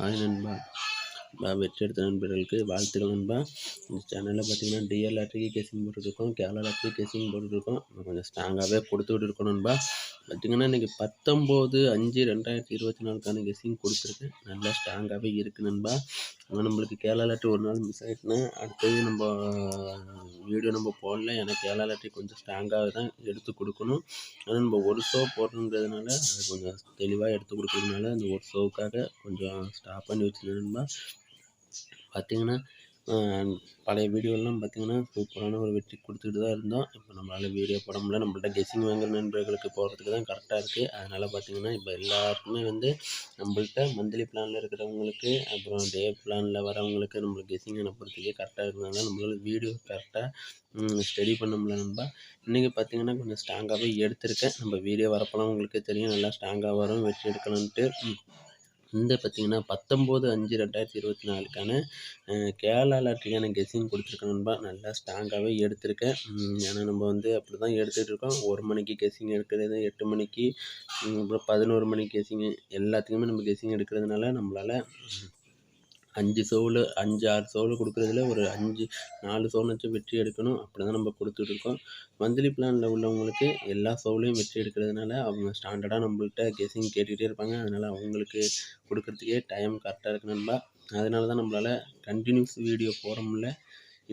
Hi நண்பா. பா வெற்றி எடுத்த நண்பர்களுக்கு வாழ்த்துக்கள் நண்பா. இந்த சேனலில் பார்த்தீங்கன்னா டிஎல் லாட்ரிக்கு கேசிங் போட்டுருக்கோம் கேரளா லாட்ரிக்கு கேசிங் போட்டுருக்கோம் கொஞ்சம் ஸ்ட்ராங்காகவே கொடுத்துக்கிட்டு இருக்கோம் நண்பா. பார்த்தீங்கன்னா இன்றைக்கி பத்தொம்போது அஞ்சு ரெண்டாயிரத்தி இருபத்தி நாலுக்கான கெஸிங் கொடுத்துருக்கேன் நல்லா ஸ்ட்ராங்காகவே இருக்குது நண்பா. ஆனால் நம்மளுக்கு கேரளா லாட்ரி ஒரு நாள் மிஸ் ஆகிட்டுனா அடுத்தது நம்ம வீடியோ நம்ம போடல. ஏன்னா கேரளா லாட்ரி கொஞ்சம் ஸ்ட்ராங்காக தான் எடுத்து கொடுக்கணும். ஆனால் நம்ம ஒரு ஷோ போடணுங்கிறதுனால அது கொஞ்சம் தெளிவாக எடுத்து கொடுக்கறதுனால அந்த ஒரு ஷோவுக்காக கொஞ்சம் ஸ்டாப் பண்ணி வச்சுருந்தேன் நண்பா. பார்த்தீங்கன்னா பழைய வீடியோலாம் பார்த்திங்கன்னா சூப்பரான ஒரு வெற்றி கொடுத்துட்டு தான் இருந்தோம். இப்போ நம்மளால் வீடியோ போட முடியல. நம்மள்ட்ட கெஸ்ஸிங் வாங்குற நண்பர்களுக்கு போகிறதுக்கு தான் கரெக்டாக இருக்குது அதனால் பார்த்திங்கன்னா இப்போ எல்லாருக்குமே வந்து நம்மள்ட்ட மந்த்லி பிளானில் இருக்கிறவங்களுக்கு அப்புறம் டே பிளானில் வரவங்களுக்கு நம்மளுக்கு கெஸ்ஸிங் அனுப்புறதுக்கே கரெக்டாக இருந்ததுனால நம்மளால் வீடியோ கரெக்டாக ஸ்டடி பண்ண முடியல நண்பா. இன்றைக்கி பார்த்திங்கன்னா கொஞ்சம் ஸ்ட்ராங்காகவே எடுத்திருக்கேன். நம்ம வீடியோ வரப்போலாம் உங்களுக்கு தெரியும். நல்லா ஸ்ட்ராங்காக வரும். வெற்றி எடுக்கலான்ட்டு இந்த பார்த்தீங்கன்னா பத்தொம்போது அஞ்சு ரெண்டாயிரத்தி இருபத்தி நாலுக்கான கேரளா லாட்ரிக்கான கெஸ்ஸிங் கொடுத்துருக்கேன் நண்பா நல்லா ஸ்ட்ராங்காகவே எடுத்திருக்கேன். ஏன்னா நம்ம வந்து அப்படி தான் எடுத்துகிட்டு இருக்கோம். ஒரு மணிக்கு கெஸ்ஸிங் எடுக்கிறது எட்டு மணிக்கு அப்புறம் பதினோரு மணிக்கு கெஸ்ஸிங் எல்லாத்துக்குமே நம்ம கெஸ்ஸிங் எடுக்கிறதுனால நம்மளால் அஞ்சு ஷோவில் அஞ்சு ஆறு ஷோவில் கொடுக்குறதுல ஒரு அஞ்சு நாலு ஷோனாச்சும் வெற்றி எடுக்கணும். அப்படி தான் நம்ம கொடுத்துட்டு இருக்கோம். மந்த்லி பிளானில் உள்ளவங்களுக்கு எல்லா ஷோவிலையும் வெற்றி எடுக்கிறதுனால அவங்க ஸ்டாண்டர்டாக நம்மள்கிட்ட கெஸிங் கேட்டுக்கிட்டே இருப்பாங்க. அதனால் அவங்களுக்கு கொடுக்குறதுக்கே டைம் கரெக்டாக இருக்கு நண்பா. அதனால தான் நம்மளால் கண்டினியூஸ் வீடியோ போட முடியல.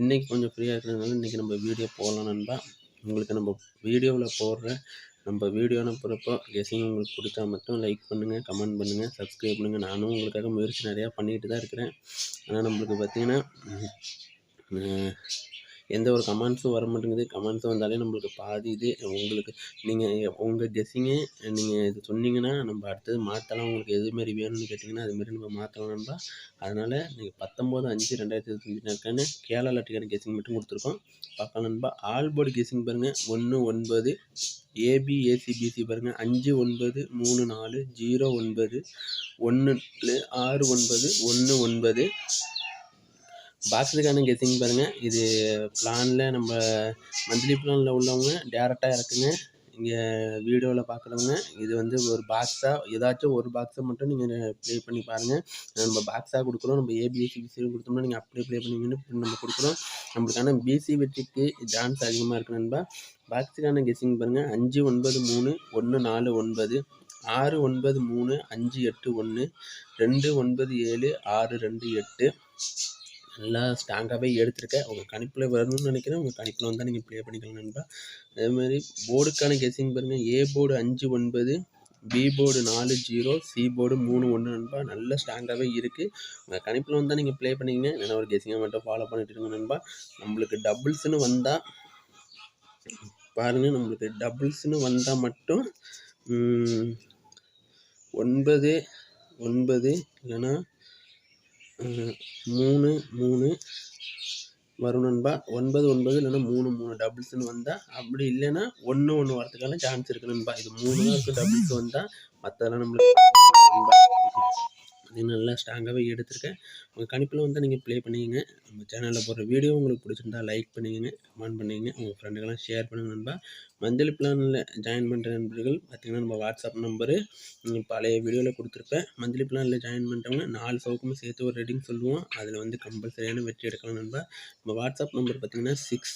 இன்றைக்கி கொஞ்சம் ஃப்ரீயாக இருக்கிறதுனால இன்றைக்கி நம்ம வீடியோ போடலாம் நண்பா. உங்களுக்கு நம்ம வீடியோவில் போடுற நம்ம வீடியோ அனுப்புகிறப்போ கெஸிங் உங்களுக்கு பிடிச்சா மட்டும் லைக் பண்ணுங்கள் கமெண்ட் பண்ணுங்கள் சப்ஸ்கிரைப் பண்ணுங்கள் நானும் உங்களுக்காக முயற்சி நிறையா பண்ணிகிட்டு தான் இருக்கிறேன். ஆனால் நம்மளுக்கு பார்த்திங்கன்னா எந்த ஒரு கமெண்ட்ஸும் வர மாட்டேங்குது. கமெண்ட்ஸும் வந்தாலே நம்மளுக்கு பாதி இது. உங்களுக்கு நீங்கள் உங்கள் கெஸ்ஸிங்கு நீங்கள் இது சொன்னீங்கன்னா நம்ம அடுத்தது மாற்றலாம் உங்களுக்கு எதுமாரி வேணும்னு கேட்டிங்கன்னா அதுமாரி நம்ம மாற்றலாம் நண்பா. அதனால் நீங்கள் பத்தொம்போது அஞ்சு ரெண்டாயிரத்தி இருபத்தஞ்சி நாட்கான கேரளா லாட்டிக்கான கெஸ்ஸிங் மட்டும் கொடுத்துருக்கோம். பார்க்கலாம் நண்பா. ஆல் போர்டு கெஸ்ஸிங் பாருங்கள் ஒன்று ஒன்பது ஏபி ஏசிபிசி பாருங்கள் அஞ்சு ஒன்பது மூணு நாலு ஜீரோ ஒன்பது ஒன்று ஆறு ஒன்பது ஒன்று ஒன்பது பாக்ஸுக்கான கெஸ்ஸிங் பாருங்கள் இது பிளானில் நம்ம மந்த்லி பிளானில் உள்ளவங்க டேரெக்டாக இறக்குங்க. இங்கே வீடியோவில் பார்க்குறவங்க இது வந்து ஒரு பாக்ஸாக ஏதாச்சும் ஒரு பாக்ஸை மட்டும் நீங்கள் ப்ளே பண்ணி பாருங்கள் நம்ம பாக்ஸாக கொடுக்குறோம். நம்ம ஏபிஎஸ்சி பிசி கொடுத்தோம்னா நீங்கள் அப்படியே ப்ளே பண்ணுவீங்கன்னு நம்ம கொடுக்குறோம். நம்மளுக்கான பிசி வெற்றிக்கு சான்ஸ் அதிகமாக இருக்கு நண்பா. பாக்ஸுக்கான கெஸ்ஸிங் பாருங்கள் அஞ்சு ஒன்பது மூணு ஒன்று நாலு ஒன்பது ஆறு ஒன்பது மூணு அஞ்சு எட்டு ஒன்று ரெண்டு ஒன்பது ஏழு ஆறு ரெண்டு எட்டு நல்லா ஸ்ட்ராங்காகவே எடுத்திருக்கேன் உங்கள் கணிப்பில் வரணும்னு நினைக்கிறேன். உங்கள் கணிப்பில் வந்தால் நீங்கள் ப்ளே பண்ணிக்கலாம் நண்பா. அதேமாதிரி போர்டுக்கான கெஸிங் பாருங்கள் ஏ போர்டு அஞ்சு ஒன்பது பி போர்டு நாலு ஜீரோ சி போர்டு மூணு ஒன்று நண்பா. நல்ல ஸ்ட்ராங்காகவே இருக்குது உங்கள் கணிப்பில் வந்தால் நீங்கள் ப்ளே பண்ணிங்க ஏன்னா ஒரு கெஸிங்கை மட்டும் ஃபாலோ பண்ணிட்டு இருங்க நண்பா. நம்மளுக்கு டபுள்ஸ்னு வந்தால் பாருங்கள் நம்மளுக்கு டபுள்ஸ்னு வந்தால் மட்டும் ஒன்பது ஒன்பது இல்லைன்னா மூணு மூணு. வரும் நண்பா. ஒன்பது ஒன்பது இல்லைன்னா மூணு மூணு. டபுள்ஸ்னு வந்தால் அப்படி இல்லைன்னா ஒன்று ஒன்று வரதுக்கான சான்ஸ் இருக்குது நண்பா. இது மூணு தான் இருக்குது டபுள்ஸ் வந்தால் மற்றதெல்லாம் நம்மளுக்கு இது நல்லா ஸ்ட்ராங்காகவே எடுத்திருக்கேன். உங்கள் கணிப்பில் வந்து நீங்கள் ப்ளே பண்ணிக்கங்க. நம்ம சேனலில் போடுற வீடியோ உங்களுக்கு பிடிச்சிருந்தா லைக் பண்ணிக்கங்க கமெண்ட் பண்ணிக்கங்க. உங்கள் ஃப்ரெண்டுக்கெல்லாம் ஷேர் பண்ணுங்கள் நண்பா. மந்த்லி பிளானில் ஜாயின் பண்ணுற நண்பர்கள் பார்த்திங்கன்னா நம்ம வாட்ஸ்அப் நம்பரு பழைய வீடியோவில் கொடுத்துருப்பேன் மந்த்லி பிளானில் ஜாயின் பண்ணுறவங்க நாலு சவுக்குமே சேர்த்து ஒரு ரெடிங் சொல்லுவோம். அதில் வந்து கம்பல்சரியான வெற்றி எடுக்கலாம் நண்பா. நம்ம வாட்ஸ்அப் நம்பர் பார்த்திங்கன்னா six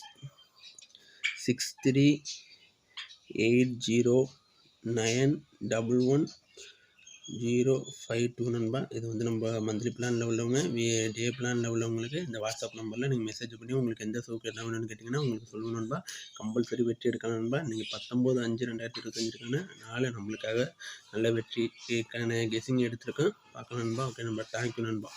six three eight zero nine double one zero five two நண்பா. இது வந்து நம்ம மந்த்லி பிளானில் உள்ளவங்க டே பிளானில் உள்ளவங்களுக்கு இந்த வாட்ஸ்அப் நம்பரில் நீங்கள் மெசேஜ் பண்ணி உங்களுக்கு எந்த சோக்கு என்ன வேணும்னு கேட்டிங்கன்னா உங்களுக்கு சொல்லணும் நண்பா. கம்பல்சரி வெற்றி எடுக்கலாம் நண்பா. நீங்கள் பத்தொம்போது அஞ்சு ரெண்டாயிரத்தி இருபத்தஞ்சிருக்கான நாளை நம்மளுக்காக நல்ல வெற்றிக்கான கெஸிங் எடுத்துருக்கோம். பார்க்கலாம் நண்பா. ஓகே நண்பா. தேங்க்யூ நண்பா.